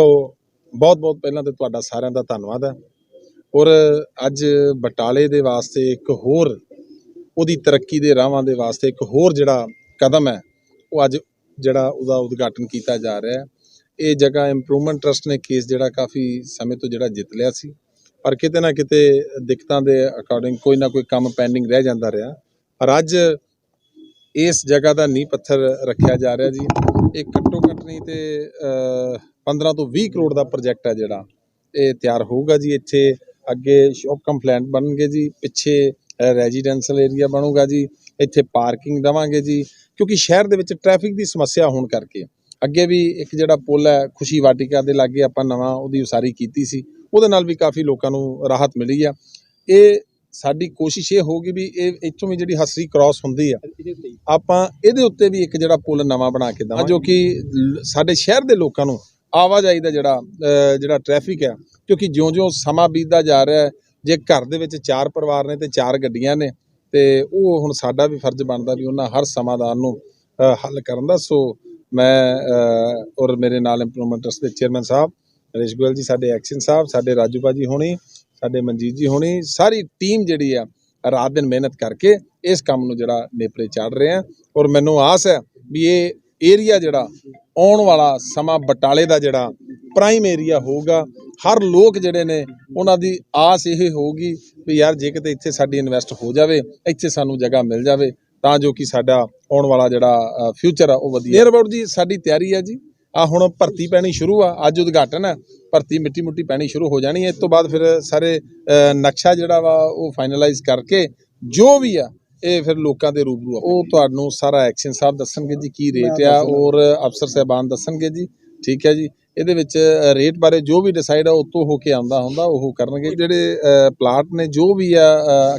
ਸੋ ਬਹੁਤ ਬਹੁਤ ਪਹਿਲਾਂ ਤੇ ਤੁਹਾਡਾ ਸਾਰਿਆਂ ਦਾ ਧੰਨਵਾਦ ਹੈ। ਔਰ ਅੱਜ ਬਟਾਲੇ ਦੇ ਵਾਸਤੇ ਇੱਕ ਹੋਰ ਉਹਦੀ ਤਰੱਕੀ ਦੇ ਰਾਹਾਂ ਦੇ ਵਾਸਤੇ ਇੱਕ ਹੋਰ ਜਿਹੜਾ ਕਦਮ ਹੈ, ਉਹ ਅੱਜ ਜਿਹੜਾ ਉਹਦਾ ਉਦਘਾਟਨ ਕੀਤਾ ਜਾ ਰਿਹਾ ਹੈ। ਇਹ ਜਗ੍ਹਾ ਇੰਪਰੂਵਮੈਂਟ ਟਰਸਟ ਨੇ ਕੇਸ ਜਿਹੜਾ ਕਾਫੀ ਸਮੇਂ ਤੋਂ ਜਿਹੜਾ ਜਿੱਤ ਲਿਆ ਸੀ। ਪਰ ਕਿਤੇ ਨਾ ਕਿਤੇ ਦਿੱਕਤਾਂ ਦੇ ਅਕੋਰਡਿੰਗ ਕੋਈ ਨਾ ਕੋਈ ਕੰਮ ਪੈਂਡਿੰਗ ਰਹਿ ਜਾਂਦਾ ਰਿਹਾ। ਪਰ ਅੱਜ ਇਸ ਜਗ੍ਹਾ ਦਾ ਨੀਂਹ ਪੱਥਰ ਰੱਖਿਆ ਜਾ ਰਿਹਾ ਜੀ। ਇਹ ਘੱਟੋ ਨਹੀਂ ਤੇ 15 ਤੋਂ 20 ਕਰੋੜ ਦਾ ਪ੍ਰੋਜੈਕਟ ਹੈ ਜਿਹੜਾ। ਇਹ ਤਿਆਰ ਹੋਊਗਾ ਜੀ ਇੱਥੇ। ਅੱਗੇ ਸ਼ੌਪ ਕੰਪਲੈਂਟ ਬਣਨਗੇ ਜੀ। ਪਿੱਛੇ ਰੈਜ਼ੀਡੈਂਸ਼ੀਅਲ ਏਰੀਆ ਬਣੂਗਾ ਜੀ। ਇੱਥੇ ਪਾਰਕਿੰਗ ਦੇਵਾਂਗੇ ਜੀ। ਕਿਉਂਕਿ ਸ਼ਹਿਰ ਦੇ ਵਿੱਚ ਟ੍ਰੈਫਿਕ ਦੀ ਸਮੱਸਿਆ ਹੋਣ ਕਰਕੇ। ਅੱਗੇ ਵੀ ਇੱਕ ਜਿਹੜਾ ਪੁਲ ਹੈ, ਖੁਸ਼ੀ ਵਾਟਿਕਾ ਦੇ ਲਾਗੇ ਆਪਾਂ ਨਵਾਂ ਉਹਦੀ ਉਸਾਰੀ ਕੀਤੀ ਸੀ। ਉਹਦੇ ਨਾਲ ਵੀ ਕਾਫੀ ਲੋਕਾਂ ਨੂੰ ਰਾਹਤ ਮਿਲੀ ਆ। ਇਹ ਸਾਡੀ ਕੋਸ਼ਿਸ਼ ਇਹ ਹੋਊਗੀ ਵੀ ਇਹ ਇੱਥੋਂ ਵੀ ਜਿਹੜੀ ਹਸਰੀ ਕ੍ਰਾਸ ਹੁੰਦੀ ਆ, ਆਪਾਂ ਇਹਦੇ ਉੱਤੇ ਵੀ ਇੱਕ ਜਿਹੜਾ ਪੁਲ ਨਵਾਂ ਬਣਾ ਕੇ ਦੇਵਾਂ ਜੋ ਕਿ ਸਾਡੇ ਸ਼ਹਿਰ ਦੇ ਲੋਕਾਂ ਨੂੰ ਆਵਾਜਾਈ ਦਾ ਜਿਹੜਾ ਜਿਹੜਾ ਟ੍ਰੈਫਿਕ ਹੈ ਕਿਉਂਕਿ ਜਿਉਂ-ਜਿਉਂ ਸਮਾਂ ਬੀਤਦਾ ਜਾ ਰਿਹਾ ਜੇ ਘਰ ਦੇ ਵਿੱਚ ਚਾਰ ਪਰਿਵਾਰ ਨੇ ਤੇ ਚਾਰ ਗੱਡੀਆਂ ਨੇ, ਤੇ ਉਹ ਹੁਣ ਸਾਡਾ ਵੀ ਫਰਜ਼ ਬਣਦਾ ਵੀ ਉਹਨਾਂ ਹਰ ਸਮਾਧਾਨ ਨੂੰ ਹੱਲ ਕਰਨ ਦਾ। ਸੋ ਮੈਂ ਔਰ ਮੇਰੇ ਨਾਲ ਇੰਪਰੂਵਮੈਂਟ ਟਰਸਟ ਦੇ ਚੇਅਰਮੈਨ ਸਾਹਿਬ, ਨਰੇਸ਼ ਗੋਇਲ ਜੀ, ਸਾਡੇ ਐਕਸ਼ਨ ਸਾਹਿਬ, ਸਾਡੇ ਰਾਜੂ ਭਾਜੀ ਹੋਣੀ ਸਾਡੇ ਮਨਜੀਤ ਜੀ ਹੋਣੀ, ਸਾਰੀ ਟੀਮ ਜਿਹੜੀ ਆ, ਰਾਤ ਦਿਨ ਮਿਹਨਤ ਕਰਕੇ ਇਸ ਕੰਮ ਨੂੰ ਜਿਹੜਾ ਨੇਪਰੇ ਚਾੜ ਰਹੇ ਆ। ਔਰ ਮੈਨੂੰ ਆਸ ਹੈ ਵੀ ਇਹ ਏਰੀਆ ਜਿਹੜਾ, ਆਉਣ ਵਾਲਾ ਸਮਾਂ ਬਟਾਲੇ ਦਾ ਜਿਹੜਾ ਪ੍ਰਾਈਮ ਏਰੀਆ ਹੋਊਗਾ, ਹਰ ਲੋਕ ਜਿਹੜੇ ਨੇ ਉਹਨਾਂ ਦੀ ਆਸ ਇਹ ਹੋਊਗੀ ਵੀ ਯਾਰ ਜੇ ਕਿਤੇ ਇੱਥੇ ਸਾਡੀ ਇਨਵੈਸਟ ਹੋ ਜਾਵੇ, ਇੱਥੇ ਸਾਨੂੰ ਜਗ੍ਹਾ ਮਿਲ ਜਾਵੇ, ਤਾਂ ਜੋ ਕਿ ਸਾਡਾ ਆਉਣ ਵਾਲਾ ਜਿਹੜਾ ਫਿਊਚਰ ਆ, ਉਹ ਵਧੀਆ। ਨੀਅਰ ਜੀ, ਸਾਡੀ ਤਿਆਰੀ ਹੈ ਜੀ। ਆ ਹੁਣ ਭਰਤੀ ਪੈਣੀ ਸ਼ੁਰੂ ਆ ਅੱਜ ਉਦਘਾਟਨ ਹੈ ਭਰਤੀ ਮਿੱਟੀ ਮੁੱਟੀ ਪੈਣੀ ਸ਼ੁਰੂ ਹੋ ਜਾਣੀ ਹੈ ਇਸ ਤੋਂ ਬਾਅਦ ਫਿਰ ਸਾਰੇ ਨਕਸ਼ਾ ਜਿਹੜਾ ਵਾ ਉਹ ਫਾਈਨਲਾਈਜ਼ ਕਰਕੇ ਜੋ ਵੀ ਆ ਇਹ ਫਿਰ ਲੋਕਾਂ ਦੇ ਰੂਬਰੂ ਆ। ਉਹ ਤੁਹਾਨੂੰ ਸਾਰਾ ਐਕਸ਼ਨ ਸਾਹਿਬ ਦੱਸਣਗੇ ਜੀ ਕੀ ਰੇਟ ਆ ਔਰ ਅਫਸਰ ਸਾਹਿਬਾਨ ਦੱਸਣਗੇ ਜੀ ਠੀਕ ਹੈ ਜੀ। ਇਹਦੇ ਵਿੱਚ ਰੇਟ ਬਾਰੇ ਜੋ ਵੀ ਡਿਸਾਈਡ ਆ ਉਤੋਂ ਹੋ ਕੇ ਆਉਂਦਾ ਹੁੰਦਾ ਉਹ ਕਰਨਗੇ। ਜਿਹੜੇ ਪਲਾਟ ਨੇ ਜੋ ਵੀ ਆ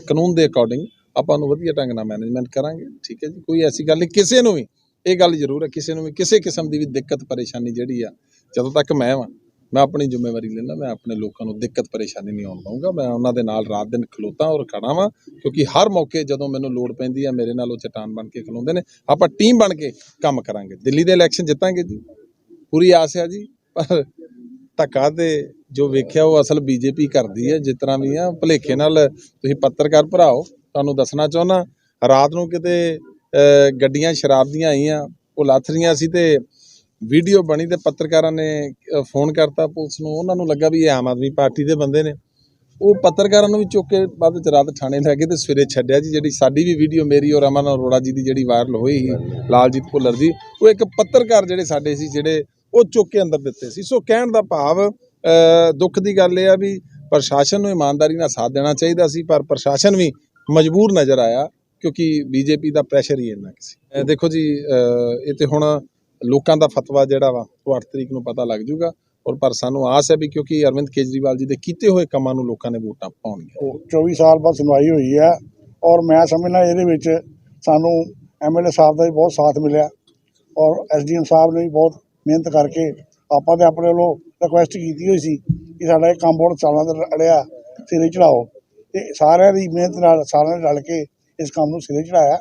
ਕਾਨੂੰਨ ਦੇ ਅਕੋਰਡਿੰਗ ਆਪਾਂ ਨੂੰ ਵਧੀਆ ਢੰਗ ਨਾਲ ਮੈਨੇਜਮੈਂਟ ਕਰਾਂਗੇ ਠੀਕ ਹੈ ਜੀ। ਕੋਈ ਐਸੀ ਗੱਲ ਨਹੀਂ ਕਿਸੇ ਨੂੰ ਵੀ ਇਹ ਗੱਲ ਜ਼ਰੂਰ ਹੈ, ਕਿਸੇ ਨੂੰ ਵੀ, ਕਿਸੇ ਕਿਸਮ ਦੀ ਵੀ ਦਿੱਕਤ ਪਰੇਸ਼ਾਨੀ ਜਿਹੜੀ ਆ, ਜਦੋਂ ਤੱਕ ਮੈਂ ਵਾਂ, ਮੈਂ ਆਪਣੀ ਜ਼ਿੰਮੇਵਾਰੀ ਲੈਂਦਾ, ਮੈਂ ਆਪਣੇ ਲੋਕਾਂ ਨੂੰ ਦਿੱਕਤ ਪਰੇਸ਼ਾਨੀ ਨਹੀਂ ਆਉਣ ਦਊਂਗਾ, ਮੈਂ ਉਹਨਾਂ ਦੇ ਨਾਲ ਰਾਤ ਦਿਨ ਖਲੋਤਾ ਔਰ ਖੜਾ ਵਾਂ, ਕਿਉਂਕਿ ਹਰ ਮੌਕੇ ਜਦੋਂ ਮੈਨੂੰ ਲੋੜ ਪੈਂਦੀ ਆ, ਮੇਰੇ ਨਾਲ ਉਹ ਚਟਾਨ ਬਣ ਕੇ ਖਲੋਂਦੇ ਨੇ, ਆਪਾਂ ਟੀਮ ਬਣ ਕੇ ਕੰਮ ਕਰਾਂਗੇ। ਦਿੱਲੀ ਦੇ ਇਲੈਕਸ਼ਨ ਜਿੱਤਾਂਗੇ ਜੀ। ਪੂਰੀ ਆਸ ਹੈ ਜੀ, ਪਰ ਧੱਕਾ ਤੇ ਜੋ ਵੇਖਿਆ ਉਹ ਅਸਲ ਬੀਜੇਪੀ ਕਰਦੀ ਹੈ ਜਿਸ ਤਰ੍ਹਾਂ ਵੀ ਆ, ਭਲੇਖੇ ਨਾਲ ਤੁਸੀਂ ਪੱਤਰਕਾਰ ਭਰਾਓ, ਤੁਹਾਨੂੰ ਦੱਸਣਾ ਚਾਹੁੰਦਾ, ਰਾਤ ਨੂੰ ਕਿਤੇ ਗੱਡੀਆਂ ਸ਼ਰਾਬ ਦੀਆਂ ਆਈਆਂ, ਉਹ ਲੱਥ ਰਹੀਆਂ ਸੀ ਤੇ ਵੀਡੀਓ ਬਣੀ ਤੇ ਪੱਤਰਕਾਰਾਂ ਨੇ ਫੋਨ ਕਰਤਾ ਪੁਲਿਸ ਨੂੰ, ਉਹਨਾਂ ਨੂੰ ਲੱਗਾ ਵੀ ਇਹ ਆਮ ਆਦਮੀ ਪਾਰਟੀ ਦੇ ਬੰਦੇ ਨੇ। ਉਹ ਪੱਤਰਕਾਰਾਂ ਨੂੰ ਵੀ ਚੁੱਕ ਕੇ ਬਾਅਦ ਵਿੱਚ ਰਾਤ ਥਾਣੇ ਲੈ ਕੇ ਤੇ ਸਵੇਰੇ ਛੱਡਿਆ ਜੀ, ਜਿਹੜੀ ਸਾਡੀ ਵੀ ਵੀਡੀਓ ਮੇਰੀ ਔਰ ਅਮਨ ਅਰੋੜਾ ਜੀ ਦੀ ਜਿਹੜੀ ਵਾਇਰਲ ਹੋਈ ਸੀ, ਲਾਲਜੀਤ ਭੁੱਲਰ ਦੀ ਉਹ ਇੱਕ ਪੱਤਰਕਾਰ ਜਿਹੜੇ ਸਾਡੇ ਸੀ, ਜਿਹੜੇ ਉਹ ਚੁੱਕ ਕੇ ਅੰਦਰ ਦਿੱਤੇ ਸੀ। ਸੋ ਕਹਿਣ ਦਾ ਭਾਵ ਦੁੱਖ ਦੀ ਗੱਲ ਇਹ ਆ ਵੀ ਪ੍ਰਸ਼ਾਸਨ ਨੂੰ ਇਮਾਨਦਾਰੀ ਨਾਲ ਸਾਥ ਦੇਣਾ ਚਾਹੀਦਾ ਸੀ, ਪਰ ਪ੍ਰਸ਼ਾਸਨ ਵੀ ਮਜਬੂਰ ਨਜ਼ਰ ਆਇਆ। ਕਿਉਂਕਿ ਬੀਜੇਪੀ ਦਾ ਪ੍ਰੈਸ਼ਰ ਹੀ ਇੰਨਾ ਕੁ ਸੀ। ਦੇਖੋ ਜੀ ਇਹ ਤੇ ਹੁਣ ਲੋਕਾਂ ਦਾ ਫਤਵਾ ਜਿਹੜਾ ਵਾ, ਉਹ 8 ਤਰੀਕ ਨੂੰ ਪਤਾ ਲੱਗ ਜਾਊਗਾ। ਔਰ ਪਰ ਸਾਨੂੰ ਆਸ ਹੈ ਵੀ ਕਿਉਂਕਿ ਅਰਵਿੰਦ ਕੇਜਰੀਵਾਲ ਜੀ ਦੇ ਕੀਤੇ ਹੋਏ ਕੰਮਾਂ ਨੂੰ ਲੋਕਾਂ ਨੇ ਵੋਟਾਂ ਪਾਉਣਗੀਆਂ। ਉਹ 24 ਸਾਲ ਬਾਅਦ ਸੁਣਵਾਈ ਹੋਈ ਹੈ ਔਰ ਮੈਂ ਸਮਝਣਾ ਇਹਦੇ ਵਿੱਚ ਸਾਨੂੰ ਐਮਐਲਏ ਸਾਹਿਬ ਦਾ ਵੀ ਬਹੁਤ ਸਾਥ ਮਿਲਿਆ ਔਰ ਐਸਡੀਐਮ ਸਾਹਿਬ ਨੇ ਵੀ ਬਹੁਤ ਮਿਹਨਤ ਕਰਕੇ ਆਪਾਂ ਤੇ ਆਪਣੇ ਵੱਲੋਂ ਰਿਕੁਐਸਟ ਕੀਤੀ ਹੋਈ ਸੀ ਕਿ ਸਾਡਾ ਇਹ ਕੰਮ ਬਹੁਤ ਸਾਲਾਂ ਦਾ ਅੜਿਆ ਸਿਰੇ ਚੜਾਓ। ਤੇ ਸਾਰਿਆਂ ਦੀ ਮਿਹਨਤ ਨਾਲ ਸਾਰਿਆਂ ਨੇ ਰਲ ਕੇ ਇਸ ਕੰਮ ਨੂੰ ਸਿਰੇ ਚੜਾਇਆ।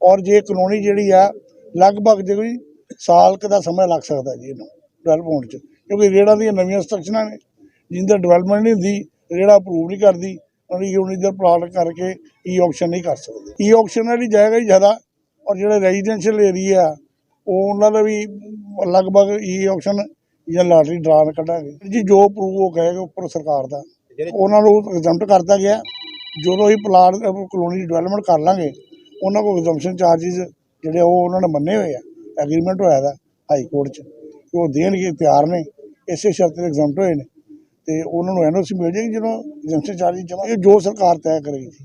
ਔਰ ਜੇ ਕਲੋਨੀ ਜਿਹੜੀ ਆ ਲਗਭਗ ਜੇ ਕੋਈ ਸਾਲ ਕੁ ਦਾ ਸਮਾਂ ਲੱਗ ਸਕਦਾ ਜੀ ਇਹਨੂੰ ਡਿਵੈਲਪ ਹੋਣ 'ਚ। ਕਿਉਂਕਿ ਰੇੜਾਂ ਦੀਆਂ ਨਵੀਆਂ ਸਟਰਕਚਰਾਂ ਨੇ ਜਿੰਦਾ ਡਿਵੈਲਪਮੈਂਟ ਨਹੀਂ ਹੁੰਦੀ ਰੇੜਾ ਅਪਰੂਵ ਨਹੀਂ ਕਰਦੀ ਯੂਨਿਟ ਦਾ ਪਲਾਟ ਕਰਕੇ ਈ ਆਕਸ਼ਨ ਨਹੀਂ ਕਰ ਸਕਦੇ। ਈ ਆਕਸ਼ਨ ਵਾਲੀ ਜਾਏਗਾ ਹੀ ਜ਼ਿਆਦਾ। ਔਰ ਜਿਹੜੇ ਰੈਜ਼ੀਡੈਂਸ਼ੀਅਲ ਏਰੀਆ ਉਹ ਉਹਨਾਂ ਦਾ ਵੀ ਲਗਭਗ ਈ ਆਕਸ਼ਨ ਜਾਂ ਲਾਟਰੀ ਡਰਾਨ ਕੱਢਾਂਗੇ। ਜੀ ਜੋ ਅਪਰੂਵ ਹੋ ਕਹੇਗਾ ਉੱਪਰ ਸਰਕਾਰ ਦਾ। ਉਹਨਾਂ ਨੂੰ ਐਗਜ਼ੈਂਪਟ ਕਰਤਾ ਗਿਆ। ਜਦੋਂ ਹੀ ਪਲਾਟ ਕਲੋਨੀ ਡਿਵੈਲਪਮੈਂਟ ਕਰ ਲਾਂਗੇ, ਉਹਨਾਂ ਕੋਲ ਕੰਜ਼ਮਪਸ਼ਨ ਚਾਰजेस ਜਿਹੜੇ ਉਹ ਉਹਨਾਂ ਨੇ ਮੰਨੇ ਹੋਏ ਆ ਐਗਰੀਮੈਂਟ ਹੋਇਆ ਦਾ ਹਾਈ ਕੋਰਟ 'ਚ। ਉਹ ਦੇਣਗੇ, ਤਿਆਰ ਨੇ, ਇਸੇ ਸ਼ਰਤ ਤੇ ਐਗਜ਼ੈਂਪਟ ਹੋਏ ਨੇ। ਤੇ ਉਹਨਾਂ ਨੂੰ ਐਨਓਸੀ ਮਿਲ ਜਾਏਗੀ ਜਦੋਂ ਕੰਜ਼ਮਪਸ਼ਨ ਚਾਰजेस ਜਮ੍ਹਾਂ ਇਹ ਜੋ ਸਰਕਾਰ ਤੈਅ ਕਰੇਗੀ।